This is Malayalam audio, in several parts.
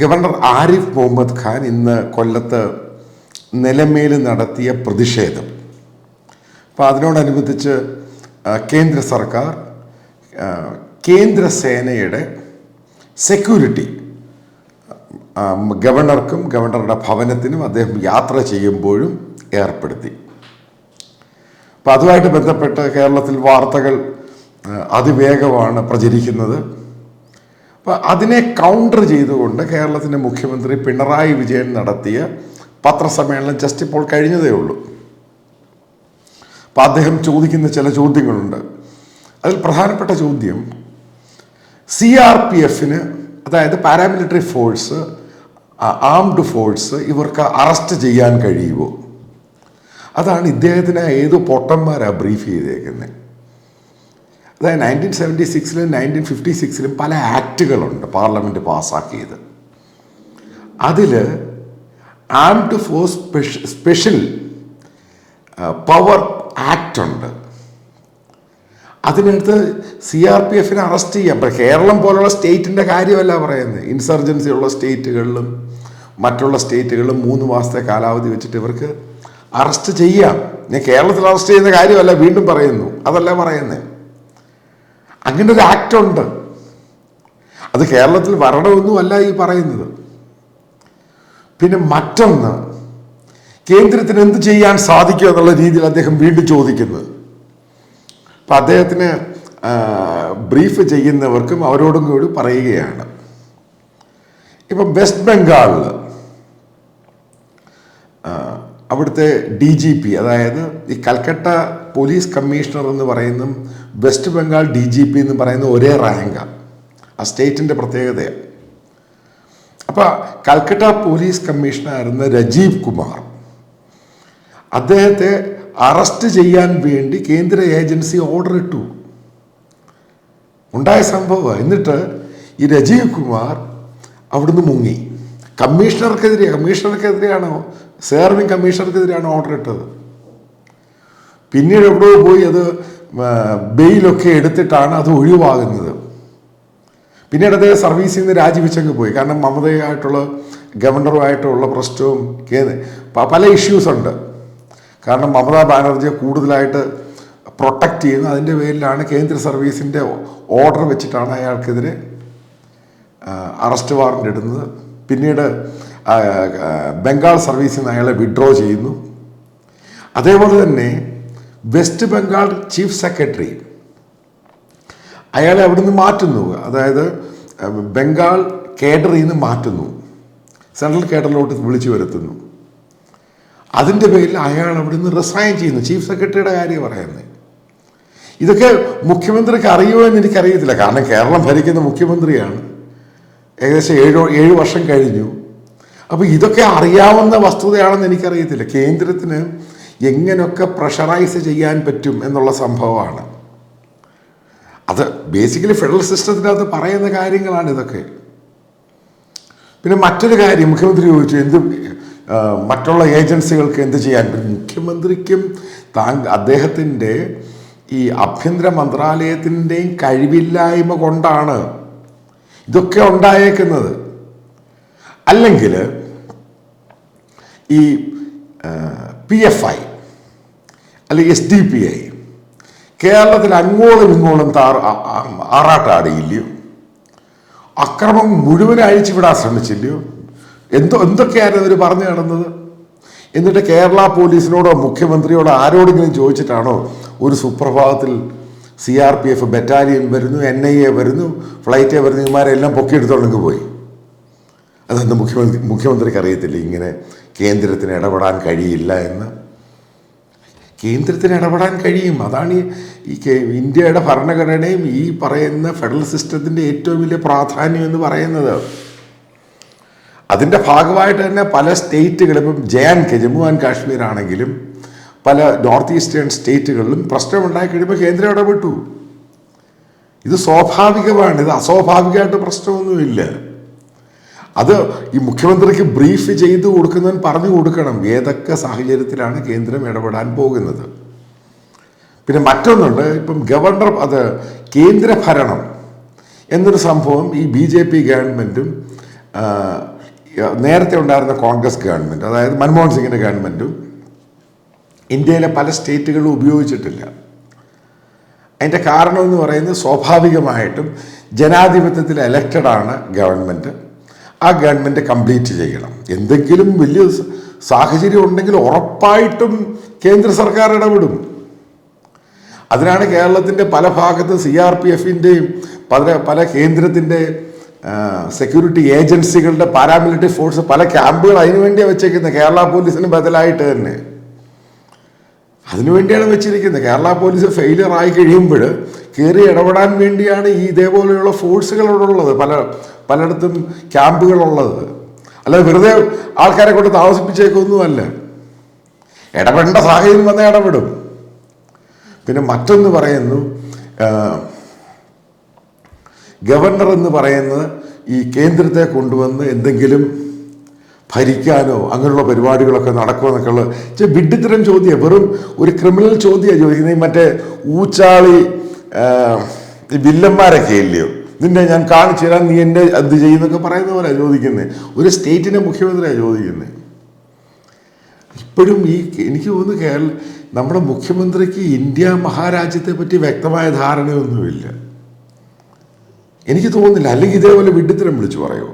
ഗവർണർ ആരിഫ് മുഹമ്മദ് ഖാൻ ഇന്ന് കൊല്ലത്ത് നിലമേൽ നടത്തിയ പ്രതിഷേധം. അപ്പോൾ അതിനോടനുബന്ധിച്ച് കേന്ദ്ര സർക്കാർ കേന്ദ്ര സേനയുടെ സെക്യൂരിറ്റി ഗവർണർക്കും ഗവർണറുടെ ഭവനത്തിനും അദ്ദേഹം യാത്ര ചെയ്യുമ്പോഴും ഏർപ്പെടുത്തി. അപ്പോൾ അതുമായിട്ട് ബന്ധപ്പെട്ട് കേരളത്തിൽ വാർത്തകൾ അതിവേഗമാണ് പ്രചരിക്കുന്നത്. അപ്പം അതിനെ കൗണ്ടർ ചെയ്തുകൊണ്ട് കേരളത്തിന്റെ മുഖ്യമന്ത്രി പിണറായി വിജയൻ നടത്തിയ പത്രസമ്മേളനം ജസ്റ്റ് ഇപ്പോൾ കഴിഞ്ഞതേ ഉള്ളൂ. അപ്പം അദ്ദേഹം ചോദിക്കുന്ന ചില ചോദ്യങ്ങളുണ്ട്. അതിൽ പ്രധാനപ്പെട്ട ചോദ്യം സി ആർ പി എഫിന് അതായത് പാരാമിലിറ്ററി ഫോഴ്സ് ആംഡ് ഫോഴ്സ് ഇവർക്ക് അറസ്റ്റ് ചെയ്യാൻ കഴിയുമോ? അതാണ് ഇദ്ദേഹത്തിനെ ഏത് പൊട്ടന്മാരാണ് ബ്രീഫ് ചെയ്തേക്കുന്നത് അതായത് നയന്റീൻ സെവന്റി സിക്സിലും നയന്റീൻ ഫിഫ്റ്റി സിക്സിലും പല ആക്റ്റുകളുണ്ട് പാർലമെന്റ് പാസ്സാക്കിയത്. അതിൽ armed force special power act ഉണ്ട്. അതിനടുത്ത് സി ആർ പി എഫിനെ അറസ്റ്റ് ചെയ്യാം. ഇപ്പം കേരളം പോലുള്ള സ്റ്റേറ്റിന്റെ കാര്യമല്ല പറയുന്നത്. ഇൻസർജൻസി ഉള്ള സ്റ്റേറ്റുകളിലും മറ്റുള്ള സ്റ്റേറ്റുകളിലും മൂന്ന് മാസത്തെ കാലാവധി വെച്ചിട്ട് ഇവർക്ക് അറസ്റ്റ് ചെയ്യാം. ഞാൻ കേരളത്തിൽ അറസ്റ്റ് ചെയ്യുന്ന കാര്യമല്ല വീണ്ടും പറയുന്നു. അതല്ല പറയുന്നത്. അങ്ങനെ ഒരു ആക്ട് ഉണ്ട് അത് കേരളത്തിൽ വരണമെന്നും അല്ല ഈ പറയുന്നത്. പിന്നെ മറ്റൊന്ന് കേന്ദ്രത്തിന് എന്ത് ചെയ്യാൻ സാധിക്കും എന്നുള്ള രീതിയിൽ അദ്ദേഹം വീണ്ടും ചോദിക്കുന്നത് അപ്പം അദ്ദേഹത്തിന് ബ്രീഫ് ചെയ്യുന്നവർക്കും അവരോടും കൂടി പറയുകയാണ്. ഇപ്പം വെസ്റ്റ് ബംഗാളിൽ അവിടുത്തെ ഡി ജി പി അതായത് ഈ കൽക്കട്ട പോലീസ് കമ്മീഷണർ എന്ന് പറയുന്ന West Bengal D G P എന്ന് പറയുന്ന ഒരേ റാങ്കാണ് ആ സ്റ്റേറ്റിന്റെ പ്രത്യേകതയാണ്. അപ്പോൾ കൽക്കട്ട പോലീസ് കമ്മീഷണർ കമ്മീഷണറായിരുന്ന രജീവ് കുമാർ അദ്ദേഹത്തെ അറസ്റ്റ് ചെയ്യാൻ വേണ്ടി കേന്ദ്ര ഏജൻസി ഓർഡർ ഇട്ടു. ഉണ്ടായ സംഭവം എന്നിട്ട് ഈ രജീവ് കുമാർ അവിടുന്ന് മുങ്ങി. കമ്മീഷണർക്കെതിരെ കമ്മീഷണർക്കെതിരെയാണ്? സേർവിംഗ് കമ്മീഷണർക്കെതിരെയാണ് ഓർഡർ ഇട്ടത്? പിന്നീട് എവിടെയോ പോയി അത് ബെയിലൊക്കെ എടുത്തിട്ടാണ് അത് ഒഴിവാകുന്നത്. പിന്നീട് അദ്ദേഹം സർവീസിൽ നിന്ന് രാജിവെച്ചങ്ങ് പോയി. കാരണം മമതയായിട്ടുള്ള ഗവർണറുമായിട്ടുള്ള പ്രശ്നവും പല ഇഷ്യൂസ് ഉണ്ട്. കാരണം മമതാ ബാനർജിയെ കൂടുതലായിട്ട് പ്രൊട്ടക്റ്റ് ചെയ്യുന്നു അതിന്റെ പേരിലാണ് കേന്ദ്ര സർവീസിന്റെ ഓർഡർ വെച്ചിട്ടാണ് അയാൾക്കെതിരെ അറസ്റ്റ് വാറണ്ട് ഇടുന്നത്. പിന്നീട് ബംഗാൾ സർവീസിൽ നിന്ന് അയാളെ വിഡ്രോ ചെയ്യുന്നു. അതേപോലെ തന്നെ വെസ്റ്റ് ബംഗാൾ ചീഫ് സെക്രട്ടറി അയാളെ അവിടുന്ന് മാറ്റുന്നു. അതായത് ബംഗാൾ കേഡറിൽ നിന്ന് മാറ്റുന്നു. സെൻട്രൽ കേഡറിലോട്ട് വിളിച്ചു വരുത്തുന്നു. അതിന്റെ പേരിൽ അയാൾ അവിടുന്ന് റിസൈൻ ചെയ്യുന്നു. ചീഫ് സെക്രട്ടറിയുടെ കാര്യം പറയുന്നത് ഇതൊക്കെ മുഖ്യമന്ത്രിക്ക് അറിയുമോ എന്ന് എനിക്കറിയത്തില്ല. കാരണം കേരളം ഭരിക്കുന്ന മുഖ്യമന്ത്രിയാണ്. ഏകദേശം ഏഴോ ഏഴ് വർഷം കഴിഞ്ഞു. അപ്പോൾ ഇതൊക്കെ അറിയാവുന്ന വസ്തുതയാണെന്ന് എനിക്കറിയത്തില്ല. കേന്ദ്രത്തിന് എങ്ങനെയൊക്കെ പ്രഷറൈസ് ചെയ്യാൻ പറ്റും എന്നുള്ള സംഭവമാണ്. അത് ബേസിക്കലി ഫെഡറൽ സിസ്റ്റത്തിനകത്ത് പറയുന്ന കാര്യങ്ങളാണ് ഇതൊക്കെ. പിന്നെ മറ്റൊരു കാര്യം മുഖ്യമന്ത്രി ചോദിച്ചു എന്ത് മറ്റുള്ള ഏജൻസികൾക്ക് എന്ത് ചെയ്യാൻ പറ്റും? മുഖ്യമന്ത്രിക്കും താൻ അദ്ദേഹത്തിന്റെ ഈ ആഭ്യന്തര മന്ത്രാലയത്തിന്റെയും കഴിവില്ലായ്മ കൊണ്ടാണ് ഇതൊക്കെ ഉണ്ടായേക്കുന്നത്. അല്ലെങ്കിൽ ഈ പി എഫ് ഐ അല്ലെങ്കിൽ എസ് ഡി പി ഐ കേരളത്തിൽ അങ്ങോളം ഇങ്ങോളം താർ ആറാട്ടാടിയില്ലയോ? അക്രമം മുഴുവൻ അഴിച്ചുവിടാൻ ശ്രമിച്ചില്ലയോ? എന്തോ എന്തൊക്കെയായിരുന്നു അവർ പറഞ്ഞു നടന്നത്? എന്നിട്ട് കേരള പോലീസിനോടോ മുഖ്യമന്ത്രിയോടോ ആരോടെങ്കിലും ചോദിച്ചിട്ടാണോ ഒരു സുപ്രഭാതത്തിൽ C R P F battalion വരുന്നു എൻ ഐ എ വരുന്നു ഫ്ലൈറ്റ് വരുന്നു ഇമാരെല്ലാം പൊക്കിയെടുത്തോണ്ടെങ്കിൽ പോയി. അതൊന്നും മുഖ്യമന്ത്രി മുഖ്യമന്ത്രിക്ക് അറിയത്തില്ല ഇങ്ങനെ കേന്ദ്രത്തിന് ഇടപെടാൻ കഴിയില്ല എന്ന്? കേന്ദ്രത്തിന് ഇടപെടാൻ കഴിയും. അതാണ് ഈ- ഇന്ത്യയുടെ ഭരണഘടനയും ഈ പറയുന്ന ഫെഡറൽ സിസ്റ്റത്തിന്റെ ഏറ്റവും വലിയ പ്രാധാന്യം എന്ന് പറയുന്നത്. അതിന്റെ ഭാഗമായിട്ട് തന്നെ പല സ്റ്റേറ്റുകളും ഇപ്പം J and K Jammu and Kashmir ആണെങ്കിലും പല നോർത്ത് ഈസ്റ്റേൺ സ്റ്റേറ്റുകളിലും പ്രശ്നം ഉണ്ടായി കഴിയുമ്പോൾ കേന്ദ്രം ഇടപെട്ടു ഇത് സ്വാഭാവികമാണ്. ഇത് അസ്വാഭാവികമായിട്ട് പ്രശ്നമൊന്നുമില്ല. അത് ഈ മുഖ്യമന്ത്രിക്ക് ബ്രീഫ് ചെയ്ത് കൊടുക്കുന്നവൻ പറഞ്ഞു കൊടുക്കണം. ഏതൊക്കെ സാഹചര്യത്തിലാണ് കേന്ദ്രം ഇടപെടാൻ പോകുന്നത്? പിന്നെ മറ്റൊന്നുണ്ട്. ഇപ്പം ഗവർണർ അത് കേന്ദ്ര ഭരണം എന്നൊരു സംഭവം ഈ ബി ജെ പി ഗവൺമെന്റും നേരത്തെ ഉണ്ടായിരുന്ന കോൺഗ്രസ് ഗവൺമെന്റ് അതായത് മൻമോഹൻ സിംഗിന്റെ ഗവൺമെന്റും ഇന്ത്യയിലെ പല സ്റ്റേറ്റുകളും ഉപയോഗിച്ചിട്ടില്ല. അതിന്റെ കാരണം എന്ന് പറയുന്നത് സ്വാഭാവികമായിട്ടും ജനാധിപത്യത്തിൽ ആണ് ഗവൺമെന്റ് ആ ഗവൺമെന്റ് കംപ്ലീറ്റ് ചെയ്യണം. എന്തെങ്കിലും വലിയ സാഹചര്യം ഉണ്ടെങ്കിൽ ഉറപ്പായിട്ടും കേന്ദ്ര സർക്കാർ ഇടപെടും. അതിനാണ് കേരളത്തിന്റെ പല ഭാഗത്ത് സി ആർ പി എഫിന്റെയും പല പല കേന്ദ്രത്തിന്റെ സെക്യൂരിറ്റി ഏജൻസികളുടെ പാരാമിലിറ്ററി ഫോഴ്സ് പല ക്യാമ്പുകൾ അതിനു വേണ്ടിയാണ് വെച്ചേക്കുന്നത് കേരള പോലീസിന് ബദലായിട്ട് തന്നെ. അതിനുവേണ്ടിയാണ് വെച്ചിരിക്കുന്നത്. കേരള പോലീസ് ഫെയിലിയർ ആയി കഴിയുമ്പോൾ കയറി ഇടപെടാൻ വേണ്ടിയാണ് ഈ ഇതേപോലെയുള്ള ഫോഴ്സുകളോടുള്ളത് പല പലയിടത്തും ക്യാമ്പുകളുള്ളത്. അല്ലാതെ വെറുതെ ആൾക്കാരെ കൊണ്ട് താമസിപ്പിച്ചേക്കൊന്നുമല്ല ഇടപെടേണ്ട സാഹചര്യം വന്നാൽ ഇടപെടും. പിന്നെ മറ്റൊന്ന് പറയുന്നു ഗവർണർ എന്ന് പറയുന്നത് ഈ കേന്ദ്രത്തെ കൊണ്ടുവന്ന് എന്തെങ്കിലും ഭരിക്കാനോ അങ്ങനെയുള്ള പരിപാടികളൊക്കെ നടക്കുമെന്നൊക്കെ ഉള്ള പക്ഷേ ചോദ്യം വെറും ഒരു ക്രിമിനൽ ചോദ്യമാണ് ചോദിക്കുന്നത്. മറ്റേ ഊച്ചാളി വില്ലന്മാരൊക്കെ ഇല്ലയോ? നിന്നെ ഞാൻ കാണിച്ചു തരാം നീ എന്റെ അത് ചെയ്യുന്നൊക്കെ പറയുന്ന പോലെ ചോദിക്കുന്നത് ഒരു സ്റ്റേറ്റിന്റെ മുഖ്യമന്ത്രിയാണ് ചോദിക്കുന്നത് ഇപ്പോഴും ഈ എനിക്ക് തോന്നുന്നു കേരള നമ്മുടെ മുഖ്യമന്ത്രിക്ക് ഇന്ത്യ മഹാരാജ്യത്തെ പറ്റി വ്യക്തമായ ധാരണയൊന്നുമില്ല. എനിക്ക് തോന്നുന്നില്ല. അല്ലെങ്കിൽ ഇതേപോലെ വിഡ്ഢിത്തരം വിളിച്ചു പറയൂ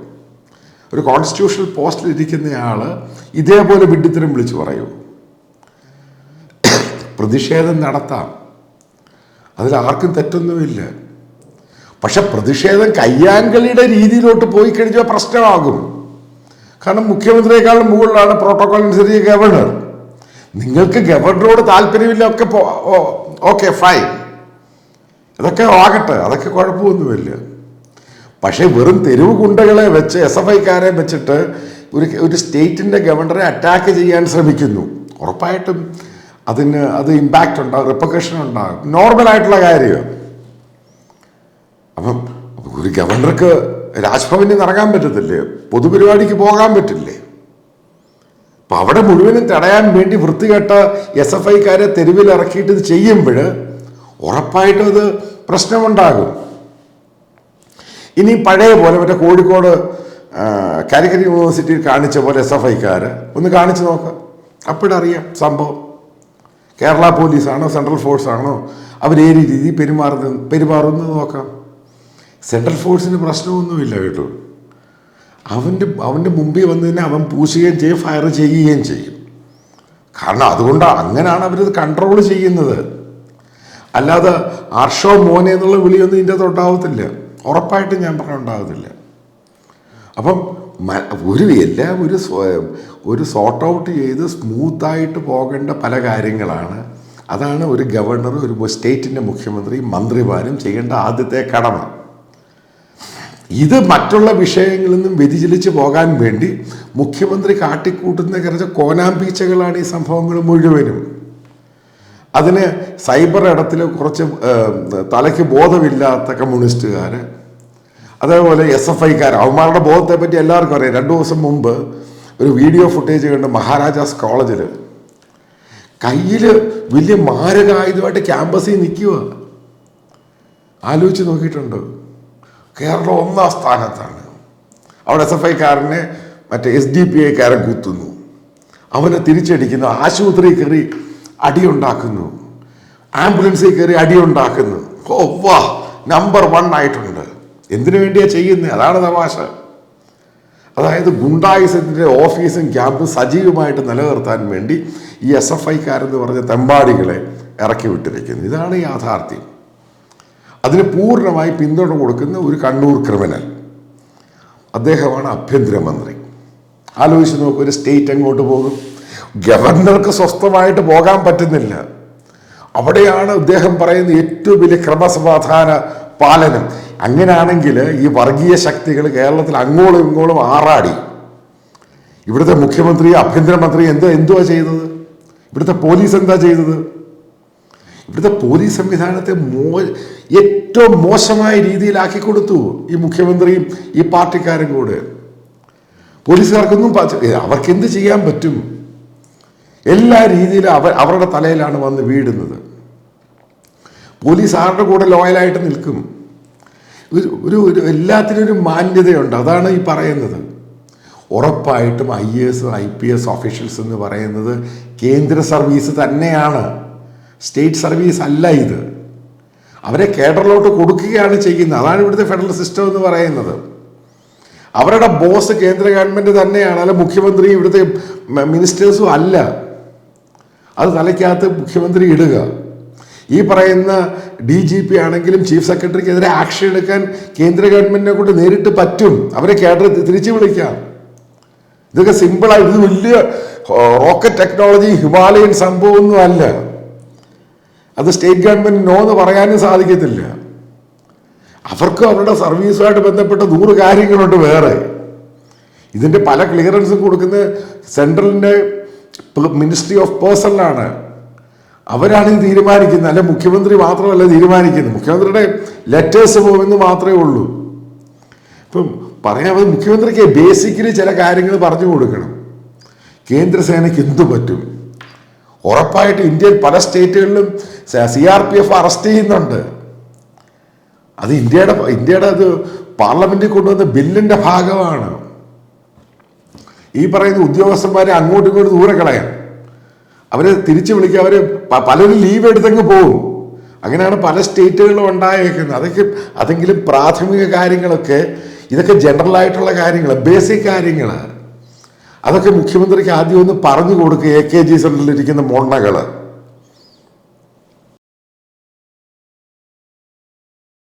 ഒരു കോൺസ്റ്റിറ്റ്യൂഷണൽ പോസ്റ്റിൽ ഇരിക്കുന്നയാൾ ഇതേപോലെ വിഡ്ഢിത്തരം വിളിച്ചു പറയൂ. പ്രതിഷേധം നടത്താം. അതിൽ ആർക്കും തെറ്റൊന്നുമില്ല പക്ഷെ പ്രതിഷേധം കയ്യാങ്കളിയുടെ രീതിയിലോട്ട് പോയി കഴിഞ്ഞാൽ പ്രശ്നമാകും. കാരണം മുഖ്യമന്ത്രിയെക്കാളും മുകളിലാണ് പ്രോട്ടോകോൾ അനുസരിച്ച് ഗവർണർ നിങ്ങൾക്ക് ഗവർണറോട് താല്പര്യമില്ല ഒക്കെ ഓക്കെ ഫൈൻ അതൊക്കെ ആകട്ടെ അതൊക്കെ കുഴപ്പമൊന്നുമില്ല. പക്ഷേ വെറും തെരുവ് ഗുണ്ടകളെ വെച്ച് എസ് എഫ് ഐക്കാരെ വെച്ചിട്ട് ഒരു ഒരു സ്റ്റേറ്റിന്റെ ഗവർണറെ അറ്റാക്ക് ചെയ്യാൻ ശ്രമിക്കുന്നു. ഉറപ്പായിട്ടും അതിന് അത് ഇമ്പാക്റ്റ് ഉണ്ടാകും റിപ്പക്കഷൻ ഉണ്ടാകും നോർമലായിട്ടുള്ള കാര്യമാണ് അപ്പം ഒരു ഗവർണർക്ക് രാജ്ഭവനിൽ നടക്കാൻ പറ്റത്തില്ലേ? പൊതുപരിപാടിക്ക് പോകാൻ പറ്റില്ലേ? അപ്പം അവിടെ മുഴുവനും തടയാൻ വേണ്ടി വൃത്തികെട്ട എസ് എഫ് ഐക്കാരെ തെരുവിൽ ഇറക്കിയിട്ട് ഇത് ചെയ്യുമ്പോൾ ഉറപ്പായിട്ടും അത് പ്രശ്നമുണ്ടാകും. ഇനി പഴയ പോലെ മറ്റേ കോഴിക്കോട് കാലിക്കറ്റ് യൂണിവേഴ്സിറ്റിയിൽ കാണിച്ച പോലെ എസ് എഫ് ഐക്കാർ ഒന്ന് കാണിച്ചു നോക്കാം. അപ്പോഴറിയാം സംഭവം. കേരള പോലീസാണോ സെൻട്രൽ ഫോഴ്സ് ആണോ അവർ ഏത് രീതി പെരുമാറുന്ന പെരുമാറുന്നത് നോക്കാം. സെൻട്രൽ ഫോഴ്സിന് പ്രശ്നമൊന്നുമില്ല കേട്ടോ. അവന്റെ അവന്റെ മുമ്പിൽ വന്നതിനെ അവൻ പൂശുകയും ചെയ്യും ഫയർ ചെയ്യുകയും ചെയ്യും. കാരണം അതുകൊണ്ട് അങ്ങനെയാണ് അവരിത് കൺട്രോൾ ചെയ്യുന്നത്. അല്ലാതെ അർഷോ മോനെ എന്നുള്ള വിളിയൊന്നും ഇതിന്റെ അകത്ത് ഉണ്ടാവത്തില്ല. ഉറപ്പായിട്ടും ഞാൻ പറഞ്ഞ ഉണ്ടാകത്തില്ല. അപ്പം ഒരു എല്ലാം ഒരു ഒരു സോർട്ട് ഔട്ട് ചെയ്ത് സ്മൂത്തായിട്ട് പോകേണ്ട പല കാര്യങ്ങളാണ്. അതാണ് ഒരു ഗവർണർ ഒരു സ്റ്റേറ്റിന്റെ മുഖ്യമന്ത്രി മന്ത്രിമാരും ചെയ്യേണ്ട ആദ്യത്തെ കടമ. ഇത് മറ്റുള്ള വിഷയങ്ങളിൽ നിന്നും വ്യതിചലിച്ച് പോകാൻ വേണ്ടി മുഖ്യമന്ത്രി കാട്ടിക്കൂട്ടുന്ന കുറച്ച് കോനാമ്പീച്ചകളാണ് ഈ സംഭവങ്ങൾ മുഴുവനും. അതിന് സൈബർ ഇടത്തിൽ കുറച്ച് തലയ്ക്ക് ബോധമില്ലാത്ത കമ്മ്യൂണിസ്റ്റുകാർ അതേപോലെ എസ് എഫ് ഐക്കാർ അവന്മാരുടെ ബോധത്തെ പറ്റി എല്ലാവർക്കും അറിയാം. രണ്ടു ദിവസം മുമ്പ് ഒരു വീഡിയോ ഫുട്ടേജ് കണ്ട് മഹാരാജാസ് കോളേജിൽ കയ്യിൽ വലിയ മാരകായുധമായിട്ട് ക്യാമ്പസിൽ നിൽക്കുക ആലോചിച്ച് നോക്കിയിട്ടുണ്ട്. കേരളം ഒന്നാം സ്ഥാനത്താണ്. അവിടെ എസ് എഫ് ഐക്കാരനെ മറ്റേ എസ് ഡി പി ഐക്കാരൻ കുത്തുന്നു. അവനെ തിരിച്ചടിക്കുന്നു. ആശുപത്രി കയറി അടിയുണ്ടാക്കുന്നു. ആംബുലൻസിൽ കയറി അടിയുണ്ടാക്കുന്നു. ഓ വാ നമ്പർ വൺ ആയിട്ടുണ്ട്. എന്തിനു വേണ്ടിയാ ചെയ്യുന്നത് അതാണ് തമാശ. അതായത് ഗുണ്ടായുസത്തിന്റെ ഓഫീസും ക്യാമ്പും സജീവമായിട്ട് നിലനിർത്താൻ വേണ്ടി ഈ എസ് എഫ് ഐക്കാരെന്ന് പറഞ്ഞ തെമ്പാടികളെ ഇറക്കി വിട്ടിരിക്കുന്നു. ഇതാണ് യാഥാർത്ഥ്യം. അതിന് പൂർണമായി പിന്തുണ കൊടുക്കുന്ന ഒരു കണ്ണൂർ ക്രിമിനൽ. അദ്ദേഹമാണ് ആഭ്യന്തരമന്ത്രി. ആലോചിച്ച് നോക്കും ഒരു സ്റ്റേറ്റ് എങ്ങോട്ട് പോകും? ഗവർണർക്ക് സ്വസ്ഥമായിട്ട് പോകാൻ പറ്റുന്നില്ല. അവിടെയാണ് അദ്ദേഹം പറയുന്ന ഏറ്റവും വലിയ ക്രമസമാധാന പാലനം. അങ്ങനെയാണെങ്കിൽ ഈ വർഗീയ ശക്തികൾ കേരളത്തിൽ അങ്ങോളും ഇങ്ങോളും ആറാടി. ഇവിടുത്തെ മുഖ്യമന്ത്രി ആഭ്യന്തരമന്ത്രി എന്താ എന്തുവാ ചെയ്തത്? ഇവിടുത്തെ പോലീസ് എന്താ ചെയ്തത്? ഇവിടുത്തെ പോലീസ് സംവിധാനത്തെ മോ ഏറ്റവും മോശമായ രീതിയിലാക്കി കൊടുത്തു ഈ മുഖ്യമന്ത്രിയും ഈ പാർട്ടിക്കാരും കൂടെ. പോലീസുകാർക്കൊന്നും അവർക്ക് എന്ത് ചെയ്യാൻ പറ്റും? എല്ലാ രീതിയിലും അവർ അവരുടെ തലയിലാണ് വന്ന് വീടുന്നത്. പോലീസ് ആരുടെ കൂടെ ലോയലായിട്ട് നിൽക്കും. ഒരു ഒരു എല്ലാത്തിനും ഒരു മാന്യതയുണ്ട്. അതാണ് ഈ പറയുന്നത്. ഉറപ്പായിട്ടും I A S I P S officials എന്ന് പറയുന്നത് കേന്ദ്ര സർവീസ് തന്നെയാണ്. സ്റ്റേറ്റ് സർവീസ് അല്ല ഇത്. അവരെ കേഡറിലോട്ട് കൊടുക്കുകയാണ് ചെയ്യുന്നത്. അതാണ് ഇവിടുത്തെ ഫെഡറൽ സിസ്റ്റം എന്ന് പറയുന്നത്. അവരുടെ ബോസ് കേന്ദ്ര ഗവൺമെന്റ് തന്നെയാണ്. അല്ല മുഖ്യമന്ത്രി ഇവിടുത്തെ മിനിസ്റ്റേഴ്സും അല്ല. അത് തലയ്ക്കകത്ത് മുഖ്യമന്ത്രി ഇടുക. ഈ പറയുന്ന ഡി ജി പി ആണെങ്കിലും ചീഫ് സെക്രട്ടറിക്കെതിരെ ആക്ഷൻ എടുക്കാൻ കേന്ദ്ര ഗവൺമെന്റിനെ കൊണ്ട് നേരിട്ട് പറ്റും. അവരെ കേഡർ തിരിച്ചു വിളിക്കാം. ഇതൊക്കെ സിമ്പിളായി ഇത് വലിയ റോക്കറ്റ് ടെക്നോളജി ഹിമാലയൻ സംഭവമൊന്നും അല്ല. അത് സ്റ്റേറ്റ് ഗവൺമെന്റ് നോ എന്ന് പറയാനും സാധിക്കത്തില്ല. അവർക്ക് അവരുടെ സർവീസുമായിട്ട് ബന്ധപ്പെട്ട നൂറ് കാര്യങ്ങളുണ്ട് വേറെ. ഇതിന്റെ പല ക്ലിയറൻസും കൊടുക്കുന്ന സെൻട്രലിന്റെ മിനിസ്ട്രി ഓഫ് പേഴ്സണലാണ് അവരാണ് ഈ തീരുമാനിക്കുന്നത്. അല്ല മുഖ്യമന്ത്രി മാത്രമല്ല തീരുമാനിക്കുന്നത്. മുഖ്യമന്ത്രിയുടെ ലെറ്റേഴ്സ് പോകുമെന്ന് മാത്രമേ ഉള്ളൂ. ഇപ്പം പറയാൻ മുഖ്യമന്ത്രിക്ക് ബേസിക്കലി ചില കാര്യങ്ങൾ പറഞ്ഞു കൊടുക്കണം. കേന്ദ്രസേനയ്ക്ക് എന്തു പറ്റും? ഉറപ്പായിട്ട് ഇന്ത്യയിൽ പല സ്റ്റേറ്റുകളിലും C R P F arrest ചെയ്യുന്നുണ്ട്. അത് ഇന്ത്യയുടെ ഇന്ത്യയുടെ അത് പാർലമെന്റിൽ കൊണ്ടുവന്ന ബില്ലിന്റെ ഭാഗമാണ്. ഈ പറയുന്ന ഉദ്യോഗസ്ഥന്മാരെ അങ്ങോട്ടും ഇങ്ങോട്ടും ദൂരെ കളയാം. അവരെ തിരിച്ചു വിളിക്കുക അവരെ പലരും ലീവ് എടുത്തങ്ങ് പോകും. അങ്ങനെയാണ് പല സ്റ്റേറ്റുകളിലും ഉണ്ടായേക്കുന്നത്. അതൊക്കെ അതെങ്കിലും പ്രാഥമിക കാര്യങ്ങളൊക്കെ ഇതൊക്കെ ജനറൽ ആയിട്ടുള്ള കാര്യങ്ങൾ ബേസിക് കാര്യങ്ങൾ അതൊക്കെ മുഖ്യമന്ത്രിക്ക് ആദ്യം ഒന്ന് പറഞ്ഞു കൊടുക്കുക എ കെ ജി സെന്ററിൽ ഇരിക്കുന്ന മൊണ്ണകൾ